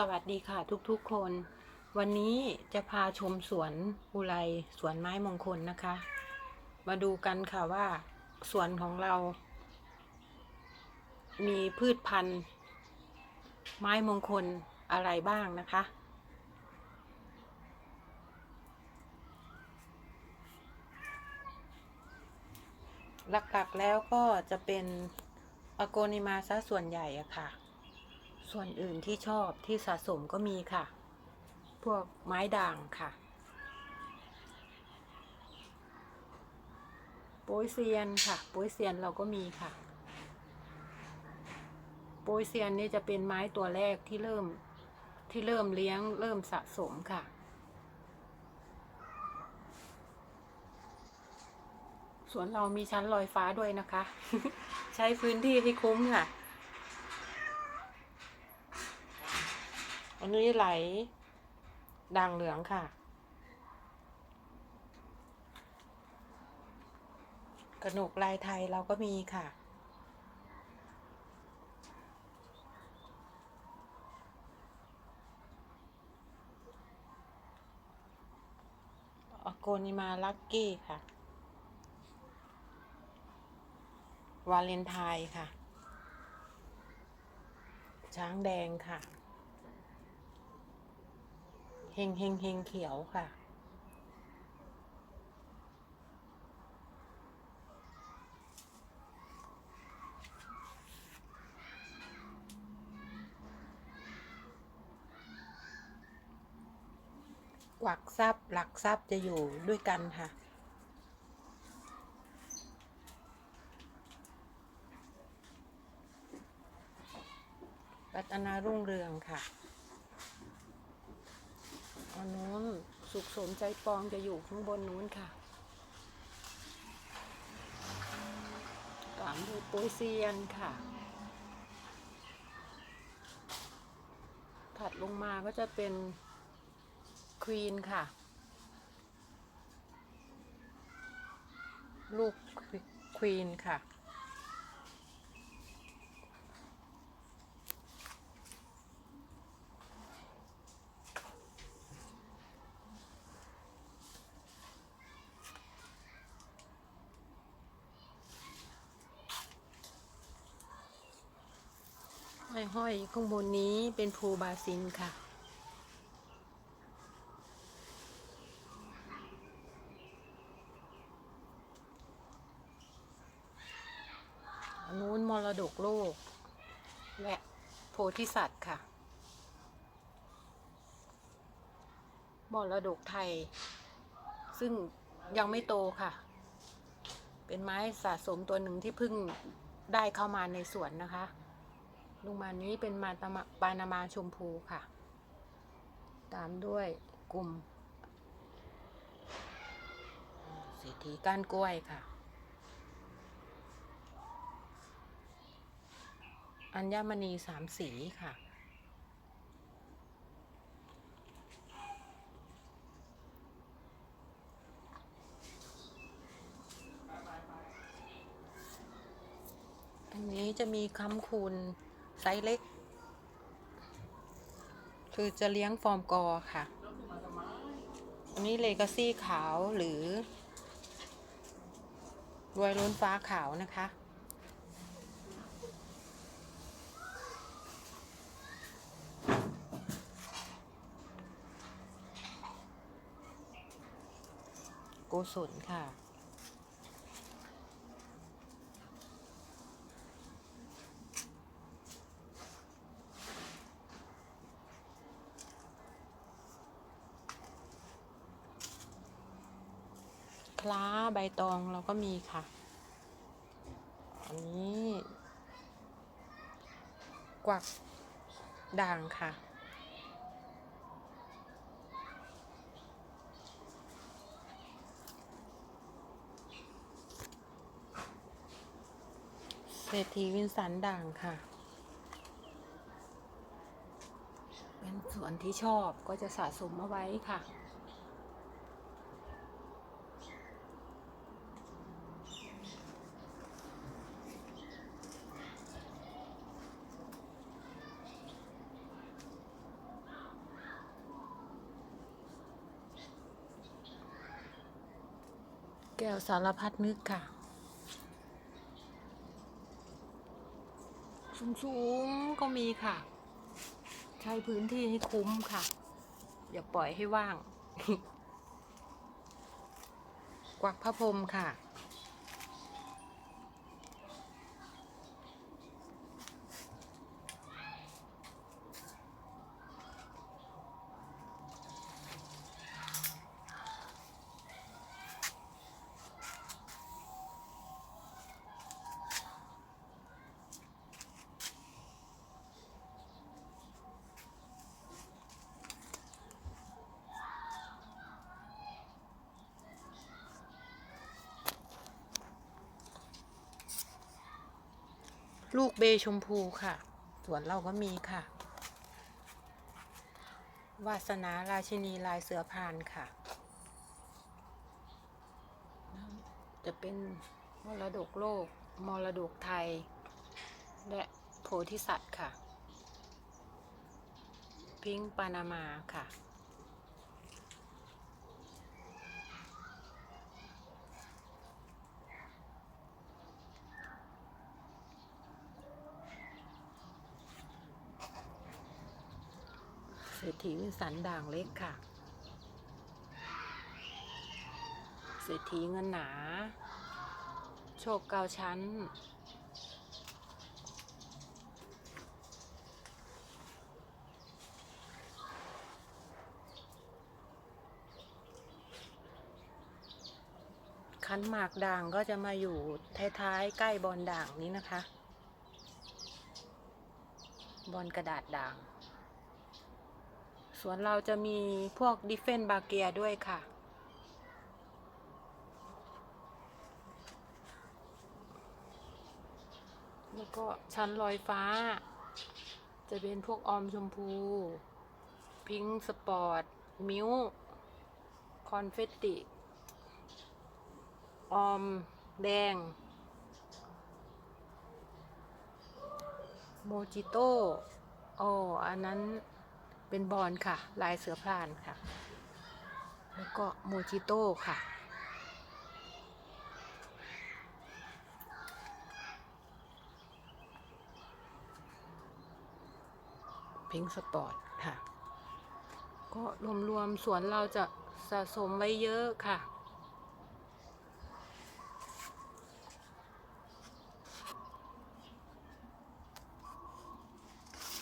สวัสดีค่ะทุกๆคน วันนี้จะพาชมสวนอุไรสวนไม้มงคลนะคะ มาดูกันค่ะว่าสวนของเรา มีพืชพันธุ์ ไม้มงคลอะไรบ้างนะคะ หลักๆแล้วก็จะเป็นอโกนิมาซะส่วนใหญ่อะค่ะ ส่วนอื่นที่ชอบที่สะสมก็มีค่ะ พวกไม้ด่างค่ะ โปยเซียนค่ะ โปยเซียนเราก็มีค่ะ โปยเซียนนี่จะเป็นไม้ตัวแรกที่เริ่มที่เริ่มเลี้ยงเริ่มสะสมค่ะสวนเรามีชั้นลอยฟ้าด้วยนะคะ ใช้พื้นที่ให้คุ้มค่ะ อันนี้ไหลด่างเหลืองค่ะ กระหนกลายไทยเราก็มีค่ะ อโกนิมาลักกี้ค่ะ วาเลนไทน์ค่ะ ช้างแดงค่ะ เฮงเฮงเฮงเขียวค่ะกวักทรัพย์หลักทรัพย์จะอยู่ด้วยกันค่ะ รัตนารุ่งเรืองค่ะ อันนู้นสุขสมใจปองจะอยู่ข้างบนนู้นค่ะตามด้วยโปยเซียนค่ะ ถัดลงมาก็จะเป็นควีนค่ะ ลูกควีนค่ะ ห้อยข้างบนนี้เป็นภูบาซินค่ะนนู้นมรดกโลก และโพธิสัตว์ค่ะ มรดกไทย ซึ่งยังไม่โตค่ะ เป็นไม้สะสมตัวหนึ่งที่เพิ่งได้เข้ามาในสวนนะคะ ลงมานี้เป็นมาตามะปานามาชมพูค่ะ ตามด้วยกลุ่มเศรษฐีก้านกล้วยค่ะ อัญมณีสามสีค่ะอันนี้จะมีคำคูณ ไซส์เล็ก คือจะเลี้ยงฟอร์มกอค่ะ อันนี้เลกาซี่ขาวหรือ รวยล้นฟ้าขาวนะคะโกศลค่ะ คล้าใบตองเราก็มีค่ะ อันนี้ กวักด่างค่ะ เศรษฐีวินสันด่างค่ะ เป็นส่วนที่ชอบก็จะสะสมเอาไว้ค่ะ ก้วสารพัดนึกค่ะ สูงๆก็มีค่ะ ใช้พื้นที่ให้คุ้มค่ะ อย่าปล่อยให้ว่าง กวักพระพรมค่ะ ลูกเบชมพูค่ะ สวนเราก็มีค่ะ วาสนาราชินีลายเสือพานค่ะ จะเป็นมรดกโลก มรดกไทย และโพธิสัตว์ค่ะ พิงปานามาค่ะ ศรษฐีวินสันด่างเล็กค่ะ เศรษฐีเงินหนา โชคเก้าชั้น คันหมากด่างก็จะมาอยู่ท้ายๆใกล้บอลด่างนี้นะคะ บอลกระดาษด่าง สวนเราจะมีพวกดิฟเฟนบาเกียด้วยค่ะ แล้วก็ชั้นลอยฟ้า จะเป็นพวกออมชมพู พิงค์สปอร์ต มิวคอนเฟตติ ออม แดง โมจิโต้โอ้อันนั้น เป็นบอลค่ะ ลายเสือพรานค่ะ แล้วก็โมจิโต้ค่ะ พิงสปอร์ตค่ะ ก็รวมๆสวนเราจะสะสมไว้เยอะค่ะ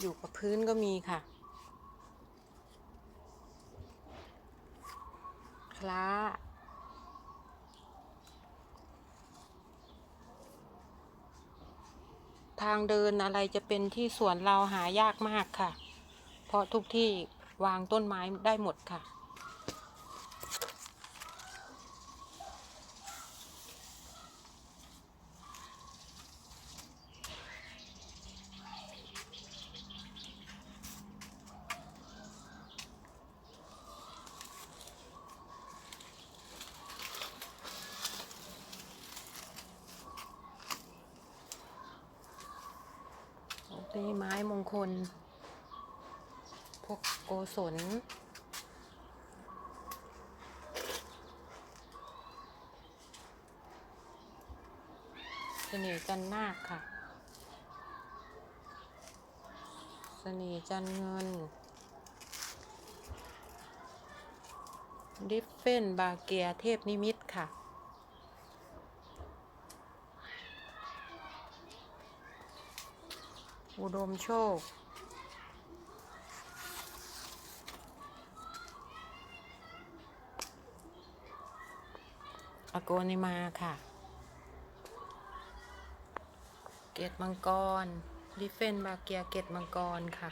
อยู่กับพื้นก็มีค่ะ คล้า ทางเดินอะไรจะเป็นที่สวนเราหายากมากค่ะ เพราะทุกที่วางต้นไม้ได้หมดค่ะ นี่ไม้มงคล พวกโกศลเสน่ห์จันนาคค่ะ เสน่ห์จันเงิน ดิฟเฟนบาเกียเทพนิมิตค่ะ อุดมโชค อโกนิมาค่ะ เกตมังกร ดิเฟนบาเกียเกตมังกรค่ะ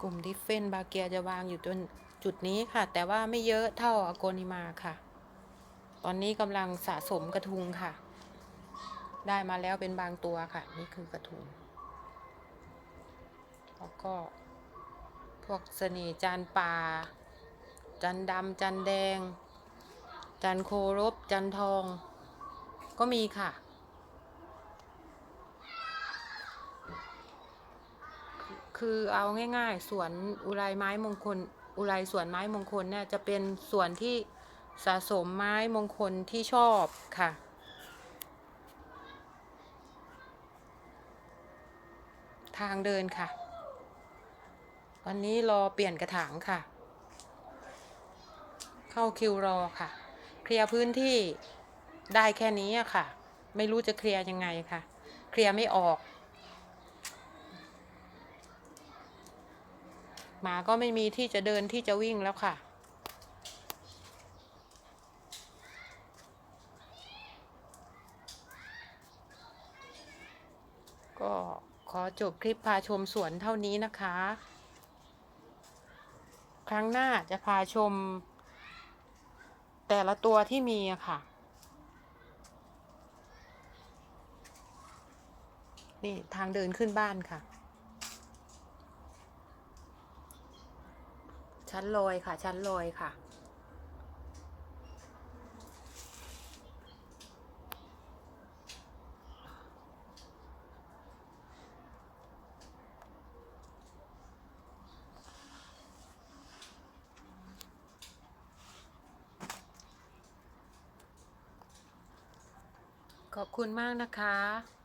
กลุ่มดิฟเฟนบาเกียจะวางอยู่ตรงจุดนี้ค่ะ แต่ว่าไม่เยอะเท่าอโกนิมาค่ะ ตอนนี้กำลังสะสมกระทุงค่ะ ได้มาแล้วเป็นบางตัวค่ะ นี่คือกระทุงแล้วก็พวกเสน่ห์จานป่า จันดำจันแดง จันโครบ จันทอง ก็มีค่ะ คืคือเอาง่ายๆ สวนอุไรไม้มงคล อุไรสวนไม้มงคลเนี่ยจะเป็นสวนที่ สะสมไม้มงคลที่ชอบค่ะ ทางเดินค่ะ วันนี้รอเปลี่ยนกระถางค่ะ เข้าคิวรอค่ะ เคลียร์พื้นที่ได้แค่นี้ค่ะ ไม่รู้จะเคลียร์ยังไงค่ะ เคลียร์ไม่ออกหมาก็ไม่มีที่จะเดินที่จะวิ่งแล้วค่ะ ก็ขอ จบคลิปพาชมสวนเท่านี้นะคะ ครั้งหน้าจะพาชม แต่ละตัวที่มีอะค่ะ นี่ทางเดินขึ้นบ้านค่ะ ชั้นลอยค่ะ ชั้นลอยค่ะ ขอบคุณมากนะคะ